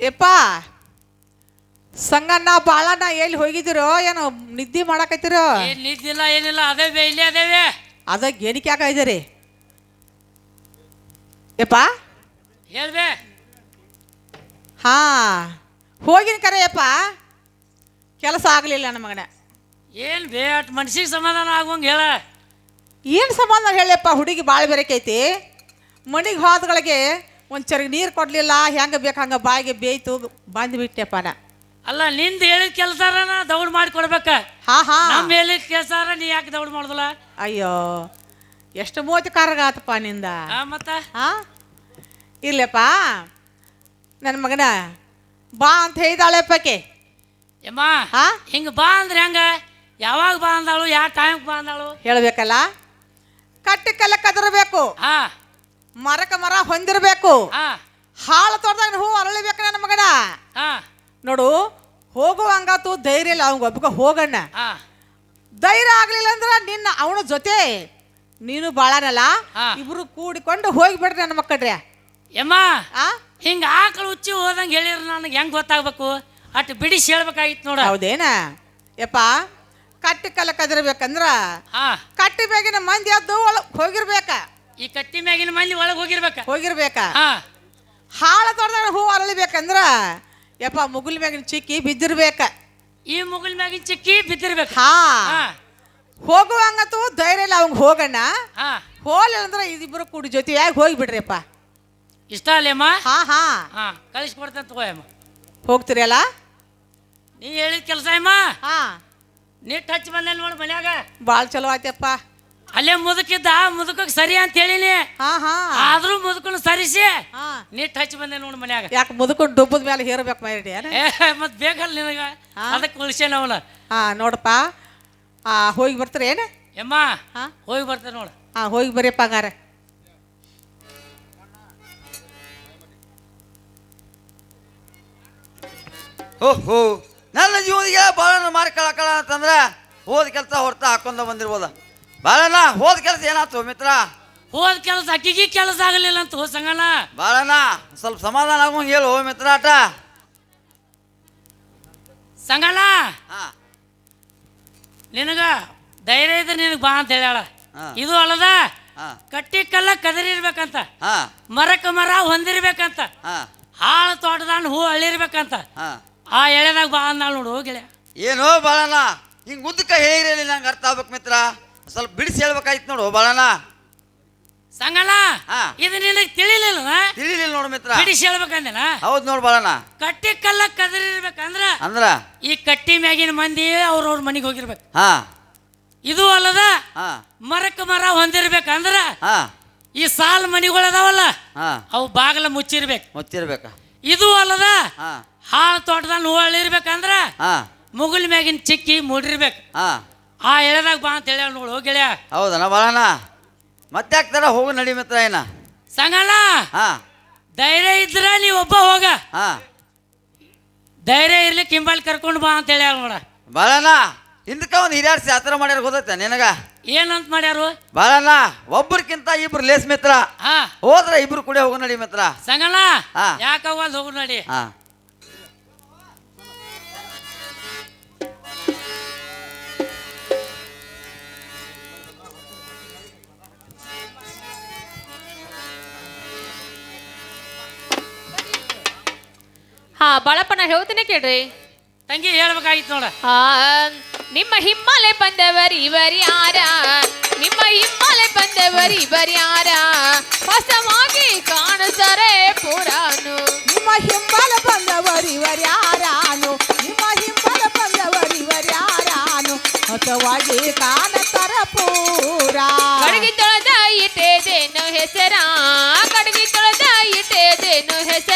ಯಪ್ಪ ಸಂಗಣ್ಣ ಬಾಳಣ್ಣ ಎಲ್ಲಿ ಹೋಗಿದ್ದೀರೋ ಏನೋ ನಿದ್ದೆ ಮಾಡಕತ್ತಿರೋ? ಏನ್ ನಿದ್ದಿಲ್ಲ ಏನಿಲ್ಲ ಅದೇವೆ ಇಲ್ಲೇ ಅದೇವೆ. ಅದಕ್ಕೆ ಏನಕ್ಕೆ ಯಾಕ ಇದ್ದೀರಿ? ಯಪ್ಪ ಹೇಳ್ಬೆ ಹಾ ಹೋಗಿನ ಕರೆಯಪ್ಪ ಕೆಲಸ ಆಗಲಿಲ್ಲ ನನ್ನ ಮಗನ. ಏನ್ ಬೇ ಅಟ್ ಮನ್ಸಿಗೆ ಸಮಾಧಾನ ಆಗುವಂಗ ಹೇಳ. ಏನು ಸಂಬಂಧ ಹೇಳಪ್ಪ ಹುಡುಗಿ ಭಾಳ ಬೇರೆಕೈತಿ. ಮನಿಗೆ ಹೋದಗಳಿಗೆ ಒಂದು ಚರಿಗೆ ನೀರು ಕೊಡಲಿಲ್ಲ ಹೆಂಗೆ ಬೇಕು ಹಂಗೆ ಬಾಯಿಗೆ ಬೇಯ್ತು ಬಂದ್ಬಿಟ್ಟೆಪ್ಪ ನಾ ಅಲ್ಲ ನಿಂದ ಹೇಳಿದ ಕೆಲಸ ನಾ ದೌಡ್ ಮಾಡಿ ಕೊಡ್ಬೇಕ? ಹಾ ಹಾ. ನಮ್ಮ ಹೇಳಿದ ಕೆಲಸಾರ ನೀ ಯಾಕೆ ದೌಡ್ ಮಾಡುದಿಲ್ಲ? ಅಯ್ಯೋ ಎಷ್ಟು ಮೂವತ್ತು ಕಾರಗಾತಪ್ಪ ನಿಂದ. ಆ ಮತ್ತ? ಹಾ ಇರ್ಲಪ್ಪ ನನ್ನ ಮಗನ ಬಾ ಅಂತ ಹೇಳಿದಾಳೆಪ್ಪಕ್ಕೆ ಯಮ್ಮ ಹಾ ಹಿಂಗ ಬಾ ಅಂದ್ರೆ ಹೆಂಗ? ಯಾವಾಗ ಬಾ ಅಂದಾಳು ಯಾವ ಟೈಮ್ ಬಾ ಅಂದಾಳು? ಹೇಳಬೇಕಲ್ಲ? ಕಲ್ಲ ಕದರಬೇಕು. ಹಾ. ಮರಕ ಮರ ಹೊಂದಿರಬೇಕು. ಹಾಳು ತೋಟದಾಗ ಹೂ ಅರಳಿಬೇಕು ನನ್ನ ಮಗನ? ನೋಡು ಹೋಗುವಂಗಾತು ಧೈರ್ಯ ಇಲ್ಲ ಅವಂಗ ಒಬ್ಬಗ ಹೋಗಣ್ಣ. ಧೈರ್ಯ ಆಗ್ಲಿಲ್ಲ ಅಂದ್ರೆ ನಿನ್ನ ಅವನ ಜೊತೆ ನೀನು ಬಾಳನಲ್ಲ. ಇಬ್ರು ಕೂಡಿಕೊಂಡು ಹೋಗ್ಬಿಡ್ರಿ ನನ್ನ ಮಕ್ಕಳ್ರಿ. ಯಮ್ಮ ಆ? ಹಿಂಗ ಆಕಳು ಉಚ್ಚಿ ಹೋದಂಗ ಹೇಳಿರ ನನಗೆ ಹೆಂಗ್ ಗೊತ್ತಾಗ್ಬೇಕು? ಅಟ್ ಬಿಡಿಸಿ ಹೇಳ್ಬೇಕಾಗಿತ್ತು ನೋಡ. ಹೌದೇನ? ಯಪ್ಪ ಕಟ್ಟಿ ಕಲ ಕದಿರ್ಬೇಕಂದ್ರ ಕಟ್ಟಿ ಬೇಗಿನ ಮಂದಿ ಎದ್ದು ಒಳಗ್ ಹೋಗಿರ್ಬೇಕ. ಈ ಕಟ್ಟಿ ಮ್ಯಾಗಿನ ಮಂದಿ ಒಳಗೆ ಹೋಗಿರ್ಬೇಕ. ಹೋಗಿರ್ಬೇಕ? ಹಾ. ಹಾಳ ತೋಟದಾಗ ಹೂ ಅರಳಿಬೇಕಂದ್ರ ಯಪ್ಪ ಮುಗುಲ್ ಮ್ಯಾಗಿನ ಚಿಕ್ಕಿ ಬಿದ್ದಿರ್ಬೇಕ. ಈ ಮುಗುಲ್ ಮ್ಯಾಗಿನ ಚಿಕ್ಕಿ ಬಿದ್ದಿರ್ಬೇಕು. ಹಾ. ಹೋಗುವಂಗತು ಧೈರ್ಯ ಇಲ್ಲ ಅವಂಗ ಹೋಗಣ್ಣ. ಹಾ. ಹೋಲಿಲ್ಲ ಅಂದ್ರೆ ಇದಿಬ್ರು ಕೂಡಿ ಜೊತೆಯಾಗಿ ಹೋಗಿಬಿಡ್ರಿಪ್ಪ. ಇಷ್ಟ ಅಲ್ಲೇಮ್ಮ ಹಾ ಹಾ. ಹಾ ಕಳಿಸ್ಕೊಡ್ತೇನೆ ಹೋಗ್ತೀರಿ ಹೋಗ್ತೀರಲ್ಲ ನೀ ಹೇಳಿದ ಕೆಲಸ ಅಮ್ಮ. ಹಾ. ನೀಟ್ ಹಚ್ಚಿ ಬಂದೆ ನೋಡಿ ಮನ್ಯಾಗ. ಭಾಳ ಚಲೋ ಆಯ್ತಪ್ಪ. ಅಲ್ಲೇ ಮುದುಕಿದ್ದ ಮುದುಕಕ್ಕೆ ಸರಿ ಅಂತ ಹೇಳಿನಿ. ಹಾ ಹಾ. ಆದ್ರೂ ಮುದುಕನು ಸರಿಸಿ. ಹಾ. ನೀಟ್ ಹಚ್ಚಿ ಬಂದೆ ನೋಡ್ ಮನ್ಯಾಗ. ಯಾಕೆ ಮುದುಕೊಂಡು ಡುಬ್ಬದ ಮೇಲೆ ಹೇರ್ಬೇಕು ಮಾಡಿ ಏ ಮತ್ ಬೇಕಲ್ಲ ನಿನಗ? ಅದಕ್ಕೆ ಉಳಿಸ್ಯಾನ ಅವನ. ಹಾ ನೋಡಪ್ಪ. ಆ ಹೋಗಿ ಬರ್ತಾರೆ ಏನ? ಯಮ್ಮ ಹಾ. ಹೋಗಿ ಬರ್ತೇನೆ ನೋಡು. ಹಾ ಹೋಗಿ ಬರೀಪ್ಪ ಹಂಗಾರೆ ಓಹೋ ನನ್ನ ಜೀವನಿಗೆ ಫೋನ್ ಮಾರಿ ಕಳಕಳ ಅಂತಂದ್ರೆ ಹೋದ ಕೆಲಸ ಹೊರತ ಹಾಕೊಂಡ ಬಂದಿರ್ಬೋದ? ಬಾಳಣ್ಣ ಹೋದ ಕೆಲಸ ಏನಾಯ್ತು ಮಿತ್ರ? ಹೋದ ಕೆಲಸ ಅಕ್ಕಿಗೆ ಕೆಲಸ ಆಗಲಿಲ್ಲ ಅಂತ ಹೋ ಸಂಗಣ್ಣ. ಬಾಳಣ್ಣ ಸ್ವಲ್ಪ ಸಮಾಧಾನ ಆಗುವಂಗೆ ಹೇಳು ಮಿತ್ರ ಆಟ. ಸಂಗಣ್ಣ ಹಾ. ನಿನಗ ಧೈರ್ಯ ಇದ್ರೆ ನಿನಗೆ ಬಾ ಅಂತ ಹೇಳ್ಯಾಳ. ಹಾ. ಇದು ಅಲ್ಲದ ಹಾ. ಕಟ್ಟಿ ಕಲ್ಲ ಕದರಿರ್ಬೇಕಂತ ಮರಕ ಮರಕ್ಕೆ ಮರ ಹೊಂದಿರ್ಬೇಕಂತ. ಹಾ. ಹಾಳು ತೋಟದಾನ ಹೂ ಅಳಿರ್ಬೇಕಂತ. ಹಾ. ಆ ಎಳೆದಾಗ ಬಾ ಅಂದಾಳ ನೋಡು ಹೋಗಿಳೆ ಏನೋ ಬಾಳಣ್ಣ ಹಿಂಗೆ ಮುದ್ದಕ ಹೇಳಿರಲಿ ನಂಗೆ ಅರ್ಥ ಆಗ್ಬೇಕು ಮಿತ್ರ. ಸ್ವಲ್ಪ ಬಿಡಿಸಿ ಹೇಳ್ಬೇಕಾಯ್ತು ನೋಡು ಬಾಳಣ್ಣ. ಸಂಗಣ್ಣ ಹಾ. ಇದು ನಿನಗೆ ತಿಳಿಲಿಲ್ಲ ತಿಳಿಲಿಲ್ಲ ನೋಡು ಮಿತ್ರ. ಬಿಡಿಸಿ ಹೇಳ್ಬೇಕಂದೇನ? ಹೌದು ನೋಡು ಬಾಳಣ್ಣ. ಕಟ್ಟಿ ಕಲ್ಲ ಕದರಿರ್ಬೇಕಂದ್ರ ಅಂದ್ರ? ಈ ಕಟ್ಟಿ ಮ್ಯಾಗಿನ ಮಂದಿ ಅವ್ರವ್ರ ಮನೆಗೆ ಹೋಗಿರ್ಬೇಕು. ಹಾ. ಇದು ಅಲ್ಲದ ಹಾ. ಮರಕ್ಕೆ ಮರ ಹೊಂದಿರ್ಬೇಕಂದ್ರ ಹಾ. ಈ ಸಾಲ್ ಮನಿಗಳು ಅದಾವಲ್ಲ ಹಾ. ಅವು ಬಾಗಿಲ ಮುಚ್ಚಿರ್ಬೇಕು. ಮುಚ್ಚಿರ್ಬೇಕ. ಇದು ಅಲ್ಲದ ಹಾ. ಹಾಳು ತೋಟದಾಗ ಹೂ ಅಳಿರ್ಬೇಕಂದ್ರ ಹಾ. ಮುಗುಲ್ ಮ್ಯಾಗಿನ ಚಿಕ್ಕಿ ಮೂಡಿರ್ಬೇಕು. ಹಾ. ಆ ಎಳೆದಾಗ ಬಾ ಅಂತ ಹೇಳ್ಯಾವ ನೋಡು ಹೋಗಿ ಹೌದಣ್ಣ ಬಾಳಣ್ಣ. ಮತ್ತೆ ಹಾಕ್ತಾರ ಹೋಗು ನಡಿ ಮಿತ್ರ ಏನ? ಸಂಗಣ್ಣ ಹಾ. ಧೈರ್ಯ ಇದ್ರ ನೀ ಒಬ್ಬ ಹೋಗ. ಹಾ. ಧೈರ್ಯ ಇರ್ಲಿ ಕಿಂಬಲ್ ಕರ್ಕೊಂಡು ಬಾ ಅಂತ ಹೇಳ ನೋಡ. ಬಾಳಣ್ಣ ಹಿಂದಕ್ಕ ಒಂದು ಹಿರಿಯರ್ಸಿ ಆ ಥರ ಮಾಡ್ಯಾರ ಗೊತ್ತೈತೆ ನಿನಗ? ಏನಂತ ಮಾಡ್ಯಾರು? ಬಾಳಣ್ಣ ಒಬ್ರಕ್ಕಿಂತ ಇಬ್ರು ಲೇಸ್ ಮಿತ್ರ. ಹಾ. ಹೋದ್ರೆ ಇಬ್ರು ಕೂಡ ಹೋಗು ನಡಿ ಮಿತ್ರ. ಸಂಗಣ್ಣ ಹಾ. ಯಾಕಾಗಲ್ಲ ಹೋಗು ನೋಡಿ? ಹಾ. ಹಾ ಬಾಳಪ್ಪ ನಾ ಹೇಳ್ತೀನಿ ಕೇಳ್ರಿ. ತಂಗಿ ಹೇಳ್ಬೇಕಾಗಿತ್ತು ನೋಡ. ಆ, ನಿಮ್ಮ ಹಿಮ್ಮಲೆ ಬಂದವರು ಇವರ್ಯಾರ ನಿಮ್ಮ ಹಿಮ್ಮಲೆ ಬಂದವರು ಇವರ್ಯಾರ ಹೊಸವಾಗಿ ಕಾಣುತ್ತಾರೆ ಪುರಾನು. ನಿಮ್ಮ ಹಿಂಬಲ ಬಂದವರು ಇವರ್ಯಾರಾನು ನಿಮ್ಮ ಹಿಂಬಲ ಬಂದವರು ಇವರ್ಯಾರಾನು ಹೊಸವಾಗಿ ಕಾಣತರ ಪೂರ. ಕಡಗಿ ತೊಳೆದ ಇಟ್ಟೇದೇನು ಹೆಸರ? ಕಡಗಿ ತೊಳೆದ ಇಟ್ಟೇದೇನು ಹೆಸರ?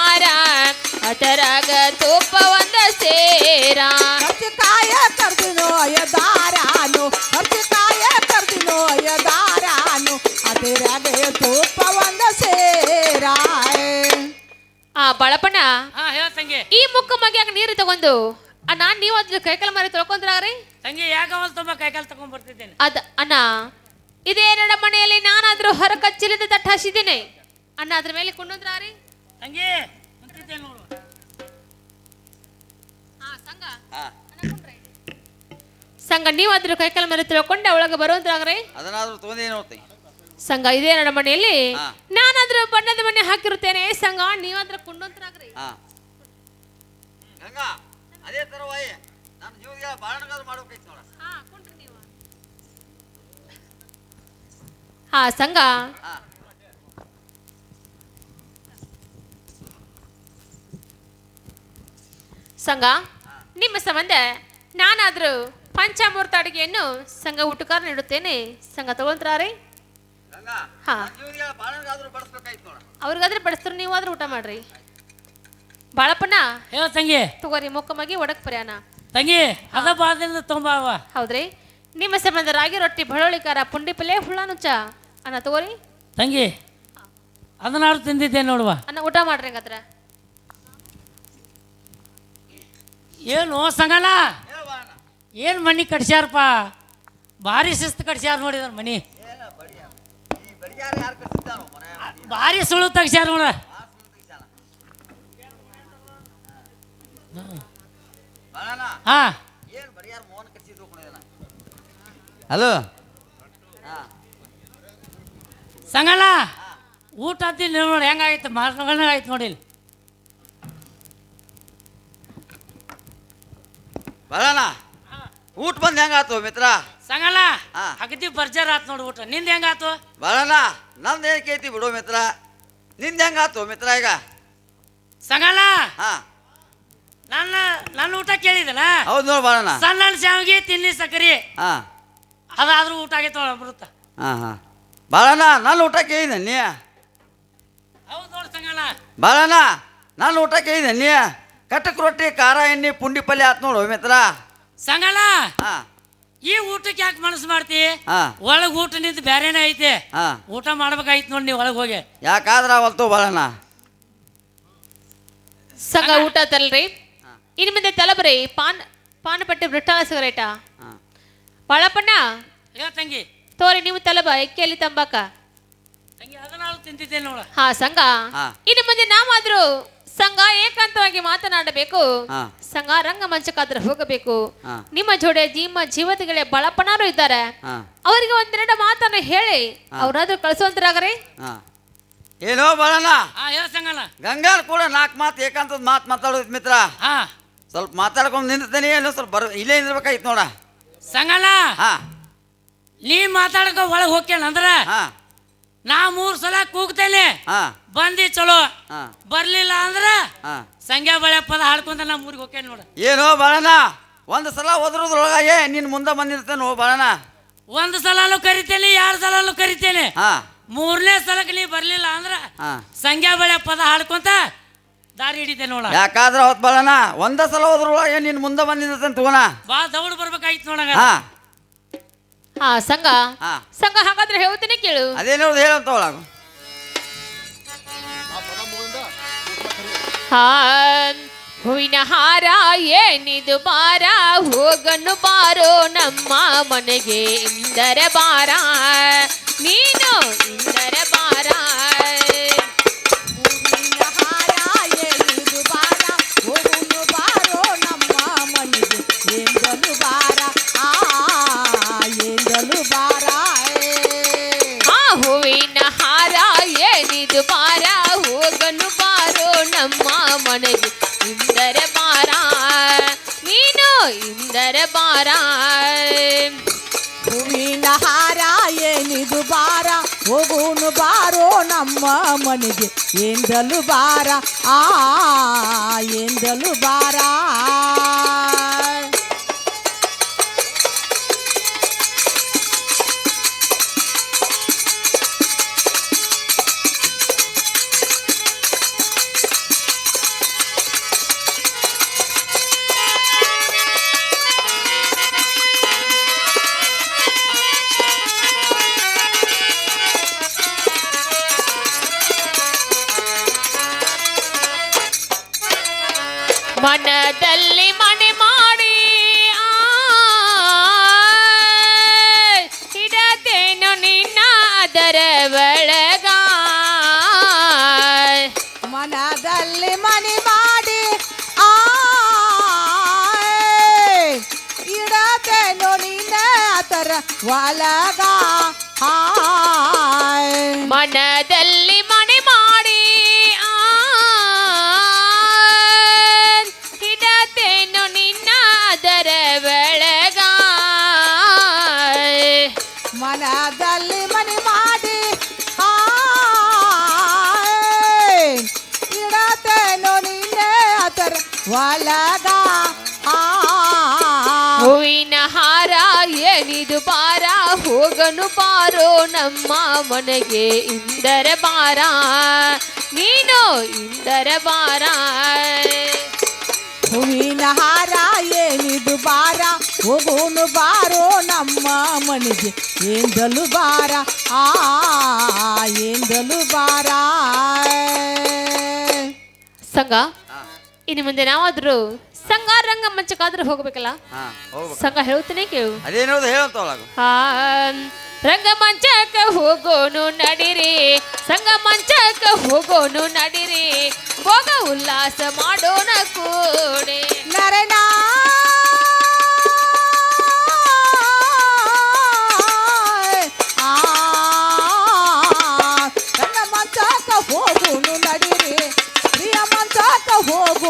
ಸೇರಾ ಅದರಾಗ ತುಪ್ಪ ಒಂದ ಸೇರ. ಕಾಯ ತರ್ದಿನೋ ಅಯ್ಯದಾರಾನು ಕರ್ಚಿಕಾಯ ಕರ್ದಿನೋ ಅಯ್ಯದಾರಾನು ಅದರಾಗೆ ತುಪ್ಪ ಒಂದು ಸೇರಾಯ್. ಆ ಬಳಪಣ್ಣ ಹಾ ಹೇಳ ತಂಗಿ. ಈ ಮುಕ್ಕ ಮಗ್ಯಾಗ ನೀರು ತಗೊಂಡು ಅಣ್ಣ ನೀವು ಅದ್ರ ಕೈಕಲ ಮರಿ ತೊಳ್ಕೊಂಡ್ರಾಗ್ರಿ ತಂಗಿ ಯಾಕೆ ಅವಲ್ ತುಂಬ ಕೈಕಾಲು ತಗೊಂಡ್ ಬರ್ತಿದ್ದೇನೆ? ಅದ ಅಣ್ಣ ಇದೇ ನನ್ನ ಮನೆಯಲ್ಲಿ ನಾನಾದ್ರೂ ಹೊರ ಕಚ್ಚಿಲಿಂದ ತಟ್ಟ ಹಸಿದ್ದೇನೆ ಅಣ್ಣ ಅದ್ರ ಮೇಲೆ ಕುಂಡ್ರಾರಿ ತಂಗಿ ನೋಡು. ಸಂಘ? ಹಾ. ಸಂಘ ನೀವು ಅದ್ರ ಕೈಕಲ ಮರಿ ತೊಳ್ಕೊಂಡೆ ಒಳಗೆ ಬರುವಂತ್ರಾಗ್ರಿ. ಅದನ್ನಾದ್ರೂ ತೊಗೊಂಡೇನು ಹೋಗ್ತಿ? ಸಂಘ ಇದೇ ನನ್ನ ಮನೆಯಲ್ಲಿ. ನಾನಾದ್ರೂ ಬಣ್ಣದ ಮನೆ ಹಾಕಿರುತ್ತೇನೆ. ಸಂಘ ನೀವಾದ್ರೂ ಕುಂಡಂತ್ರಾಗ್ರಿ ಗಂಗಾ ಅದೇ ತರ ವಾಯಿ. ನನ್ನ ಜೀವನಕ್ಕೆ ಬಾಳಣಗಾದ್ರು ಮಾಡ್ಬೇಕೈತಿ ನೋಡ. ಹಾ ಸಂಘ. ಹಾ. ಸಂಘ ನಿಮ್ಮ ಸಂಬಂಧ ನಾನಾದರೂ ಪಂಚಾಮೃತ ಅಡುಗೆಯನ್ನು ಸಂಘ ಊಟಕಾರ ನೀಡುತ್ತೇನೆ. ಸಂಘ ತಗೊಂತ್ರಾರಿ ಅವ್ರಿಗಾದ್ರೂ ಹಾ. ನೀವು ಆದ್ರೂ ಬಾಳಣಗಾದ್ರು ಬಡಿಸ್ಬೇಕಾಯ್ತು ನೋಡ. ಅವ್ರಿಗಾದ್ರೆ ಬಡಿಸ್ತಾರೆ ನೀವಾದ್ರೂ ಊಟ ಮಾಡ್ರಿ. ಬಾಳಪ್ಪನ ಹೇಳ ತಂಗಿ. ತಗೋರಿ ಮುಖಮಾಗಿ ಮಗಿ ಒಡಕ್ ಪರ್ಯಾನ ತಂಗಿ ಅದ ಬಾದಿಂದ ತುಂಬ ಅವ. ಹೌದ್ರಿ. ನಿಮ್ಮ ಸಂಬಂಧ ರಾಗಿ ರೊಟ್ಟಿ ಬಳೋಳಿಕಾರ ಖಾರ ಪುಂಡಿ ಪಲ್ಯ ಹುಳ ನುಚ್ಚ ಅನ್ನ ತಗೋರಿ. ತಂಗಿ ಅದನ್ನಾರು ತಿಂದಿದ್ದೆ ನೋಡುವ. ಅನ್ನ ಊಟ ಮಾಡ್ರಿ ಹಂಗಾದ್ರ. ಏನು ಬಾಳಣ ಏನು ಮನಿ ಕಟ್ಸ್ಯಾರಪ್ಪ? ಭಾರಿ ಶಿಸ್ತು ಕಟ್ಸ್ಯಾರ ನೋಡಿದಾರ ಮನಿ. ಏನ ಬಡಿಯ ಈ ಬಡಿಯಾರ ಯಾರು ಕಟ್ಟಿದ್ದಾನೋ ಮನೆ ಭಾರಿ ಸುಳ್ಳು ತೆಗ್ಸ್ಯಾರ ನೋಡ. ಹಾ. ಹಲೋ. ಹಾ. ಸಂಗಲ್ಲ ಊಟ ಅಂತ ನೋಡಿ ಹೆಂಗಾಯ್ತು ಮಾರ್ಗಳ್ನಾಗ ಆಯ್ತು ನೋಡಿ ಬಾಳಣ್ಣ ಊಟ ಬಂದು ಹೆಂಗಾತು ಮಿತ್ರ? ಸಂಗಲ್ಲ ಹಾ. ಅಗದಿ ಬರ್ಜರ್ ಆತ್ ನೋಡಿ ಊಟ. ನಿಂದ ಹೆಂಗಾತು? ಬರೋಣ. ನಂದು ಏನು ಕೇಳ್ತಿ ಬಿಡು ಮಿತ್ರ. ನಿಂದ ಹೆಂಗಾತು ಮಿತ್ರ ಈಗ? ಸಂಗಲ್ಲ ಹಾ. ನನ್ನ ನನ್ನ ಊಟ ಕೇಳಿದಲ್ಲ ಹೌದು ನೋಡು ಬಾಳಣ್ಣ ಸಣ್ಣ ಶಾವಿಗೆ ತಿನ್ನಿ ಸಕ್ಕರಿ ಹಾ. ಅದಾದ್ರೂ ಊಟ ಆಗೈತೆ ನೋಡ ಅಮೃತ. ಹಾಂ ಹಾಂ. ಬಾಳಣ್ಣ ನನ್ನ ಊಟ ಕೇಳಿದ ನೀ? ಹೌದು ನೋಡಿ ಸಂಗಲ್ಲ ಬರೋಣ ನನ್ನ ಊಟ ಕೇಳಿದೆ ನೀ? ಕಟಕ್ ರೊಟ್ಟಿ ಖಾರ ಎಣ್ಣೆ ಪುಂಡಿ ಪಲ್ಯ ಆತ್ ನೋಡು ಮಿತ್ರ ಸಂಗಲ್ಲ ಹಾ. ಈ ಊಟಕ್ಕೆ ಯಾಕೆ ಮನಸ್ಸು ಮಾಡ್ತಿ? ಹಾ. ಒಳಗ್ ಊಟ ನಿಂತ ಬೇರೆನೇ ಐತೆ? ಹಾ. ಊಟ ಮಾಡ್ಬೇಕಾಯ್ತು ನೋಡಿ ನೀವು ಒಳಗ್ ಹೋಗಿ. ಯಾಕಾದ್ರ ಅವತ್ತು ಬರೋಣ? ಸಂಘ ಊಟ ತಲ್ರಿ. ಇನ್ ಮುಂದೆ ತಲಬ್ರಿ ಪಾನ್ ಪಾನ್ ಪಟ್ಟಿ ಬ್ರಿಟಾಲ ಸಿಗರೇಟ ಹಾಂ. ಬಾಳಪ್ಪಣ್ಣ. ತಂಗಿ. ತೋರಿ ನೀವು ತಲಬ ಎಕ್ಕೆಯಲ್ಲಿ ತಂಬಾಕ. ತಂಗಿ ಅದನ್ನ ತಿಂತಿದ್ದೆ ನೋಡ. ಹಾ ಸಂಘ ಹಾ. ಇನ್ನು ಮುಂದೆ ನಾವಾದ್ರೂ ಸಂಘ ಏಕಾಂತವಾಗಿ ಮಾತನಾಡಬೇಕು. ಸಂಘ ರಂಗ ಮಂಚಕ್ಕಾದ್ರೆ ಹೋಗಬೇಕು. ನಿಮ್ಮ ಜೋಡೆ ನಿಮ್ಮ ಜೀವತಿಗಳೇ ಬಳಪನಾರು ಇದ್ದಾರೆ. ಅವರಿಗೆ ಒಂದೆರಡು ಮಾತನ್ನ ಹೇಳಿ. ಅವ್ರಾದ್ರೂ ಕಳಿಸುವಂತರಾಗ್ರಿ. ಹಾಂ. ಏನೋ ಬಾಳಣ್ಣ ಗಂಗಾನ ಕೂಡ ನಾಲ್ಕು ಮಾತು ಏಕಾಂತದ ಮಾತು ಮಾತಾಡೋದು ಮಿತ್ರ. ಹಾ. ಸ್ವಲ್ಪ ಮಾತಾಡ್ಕೊಂಡು ನಿಂತೇನೆ ಏನೋ ಸ್ವಲ್ಪ ಬರ ಇಲ್ಲೇ ನಿಂದಿರ್ಬೇಕಾಯ್ತು ನೋಡ. ಸಂಗಲ್ಲ ಹಾಂ. ನೀ ಮಾತಾಡಕ ಒಳಗೆ ಹೋಗ್ಕೇನಂದ್ರ ಹಾಂ. ನಾ ಮೂರ್ ಸಲ ಹಾಂ ಬಂದಿ ಚಲೋ. ಹಾಂ. ಬರ್ಲಿಲ್ಲ ಅಂದ್ರ ಹಾಂ. ಸಂಗ್ಯಾ ಬಳೆ ಪದ ಹಾಡ್ಕೊಂತ ನಾ ಊರಿಗೆ ಹೋಗ್ತೇನೆ ನೋಡ. ಏನೋ ಬಾಳನ ಒಂದ್ ಸಲ ಒದ್ರದ್ರೊಳಗೆ ನಿನ್ ಮುಂದ ಮುಂದೆ ಓ ಬಾಳನ ಒಂದ್ ಸಲನು ಕರಿತೇನೆ ಎರಡ್ ಸಲನು ಕರಿತೇನೆ. ಹಾಂ. ಮೂರನೇ ಸಲಕ್ಕೆ ನೀ ಬರ್ಲಿಲ್ಲ ಅಂದ್ರ ಹಾಂ. ಸಂಗ್ಯಾ ಬಳೆ ಪದ ಹಾಡ್ಕೊಂತ ದಾರಿ ಹಿಡಿತೆ ನೋಡ. ಯಾಕಾದ್ರ ಹೊತ್ ಬಾಳನ ಒಂದ ಸಲ ಓದ್ರೊಳಗೆ ನಿನ್ ಮುಂದೆ ಬಂದಿರ್ತೇನೆ ತಗೋಣ. ಬಾ ದೌಡ್ ಬರ್ಬೇಕಾಯ್ತು ನೋಡಂಗ ಹಾಂ. ಹಾ ಸಂಘ ಹಾಂ. ಸಂಘ ಹಾಗಾದ್ರೆ ಹೇಳ್ತೀನಿ ಕೇಳು. ಅದೇನು ಹೇಳಂತ ಒಳಗ ಹಾ ಹೂವಿನ ಹಾರ ಏನಿದು ಬಾರ ಹೋಗನು ಬಾರೋ ನಮ್ಮ ಮನೆಗೆ ಇಂದರ ಬಾರ ನೀನು ಇಂದರ ಬಾರ ಮನೆಗೆ ಎಂದಲು ಬಾರ ಆ ಎಂದಲು ಬಾರ ಮನದಲ್ಲಿ ಮನೆ ಮಾಡಿ ಆ, ಇಡತೇನು ನಿನ್ನ ಅದರ ಒಳಗ ಮನದಲ್ಲಿ ಮನೆ ಮಾಡಿ ಆ ಇಡತೇನು ನಿನ್ನ ಅದರ ಒಳಗ ಹಾಯ್ ಮನದಲ್ಲಿ ಮನೆ ಅದರ ಒಳಗ ಹಾಯ್ ಹೂವಿನ ಹಾರ ಏನಿದು ಬಾರ ಹೋಗನು ಬಾರೋ ನಮ್ಮ ಮನೆಗೆ ಇಂದರ ಬಾರ ನೀನು ಇಂದರ ಬಾರ ಹೂವಿನ ಹಾರ ಏನಿದು ಬಾರ ಹೋಗೋನು ಬಾರೋ ನಮ್ಮ ಮನೆಗೆ ಏಂದಲು ಬಾರ ಆ ಏಂದಲು ಬಾರ ಸಂಘ ಇನ್ನು ಮುಂದೆ ನಾವಾದ್ರೂ ಸಂಘ ರಂಗ ಮಂಚಕ್ಕಾದ್ರೂ ಹೋಗ್ಬೇಕಲ್ಲ? ಹಾ ಹೋಗ್ಬೇಕು. ಸಂಘ ಹೇಳ್ತೀನಿ ಕೇಳು. ಅದೇನೋ ಹೇಳಂತವಳಾಗ ಹಾ ರಂಗಮಂಚಕ್ಕೆ ಹೋಗೋನು ನಡಿರಿ. ಸಂಗಮಂಚಕ್ಕ ಹೋಗೋನು ನಡಿರಿ. ಹೋಗ ಉಲ್ಲಾಸ ಮಾಡೋಣ ಕೂಡೆ. ನರನ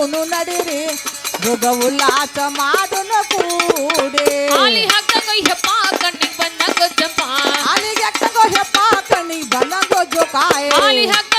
ಹೋಗುನು ನಡಿರಿ ಭೋಗ ಉಲ್ಲಾಸ ಮಾಡುನು ಕೂಡಿ ಆಲಿ ಹಗ್ಗ ಹೆಪ್ಪ ಕಣ್ಣಿಗೆ ಬಂದಂಗ ಜಂಪ ಅಲ್ಲಿಗೆ ಎಕ್ಕಗೋ ಹೆಪ್ಪ ಕಣ್ಣಿಗೆ ಬಂದಂಗೋ ಜೋಕಾಯ ಆಲಿ ಹಗ್ಗ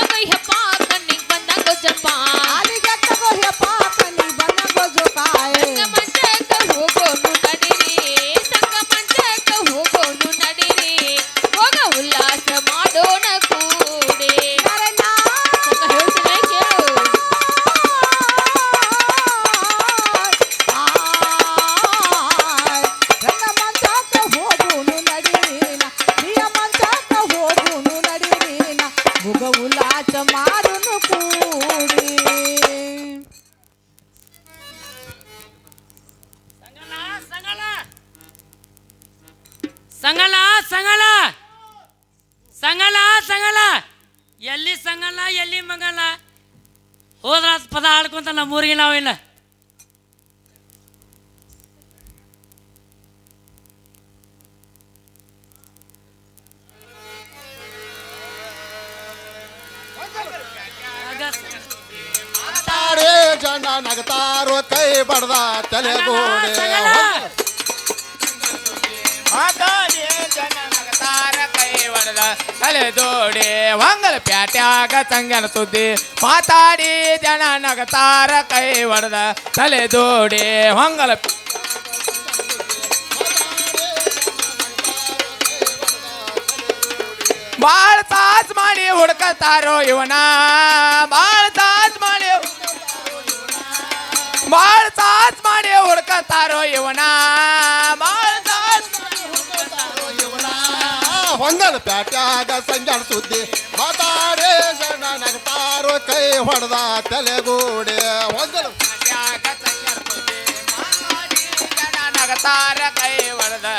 ಎಲ್ಲಿ ಸಂಗಲ್ಲ ಎಲ್ಲಿ ಮಂಗಲ್ಲ ಹೋದ್ರ ಪದ ಆಡ್ಕೊಂತ ನಮ್ಮೂರಿಗೆ ನಾವಿಲ್ಲ ಜನ ನಗತಾರೋ ಕೈ ಬಡ್ದ ತಲೆಗೋಡೆ ಸಂಗಲ ತಲೆ ದೋಡಿ ಹೊಂಗಲ ಪ್ಯಾಟ್ಯಾಗ ತಂಗನ ಸುದ್ದಿ. ಮಾತಾಡಿ, ಜನ ನಗತಾರ, ಕೈ ಒಡೆದ ತಲೆ ದೋಡಿ ಹೊಂಗಲ ಬಾಳ ತಾಸ್ ಮಾಡಿ ಹುಡ್ಕತಾರೋ ಇವನ. ಬಾಳ ತಾಸ್ ಮಾಡಿ ಬಾಳ ತಾಸ್ ಮಾಡಿ ಹುಡ್ಕತಾರೋ ಇವನ. ಹೊಂಗಲ ಪ್ಯಾಟ್ಯಾಗ ಸಂಜಾಳ ಸುದ್ದಿ. ಮಾತಾಡೇ ಜನ ನಗತಾರೋ ಕೈ ಹೊಡೆದ ತಲೆಗೂಡೆ. ಹೊಂಗಲ್ ಪ್ಯಾಟ್ಯಾಗ ಸಂಜಾಳ ಸುದ್ದಿ. ಮಾತಾಡಿ ಜನ ನಗತಾರ ಕೈ ಹೊಡೆದ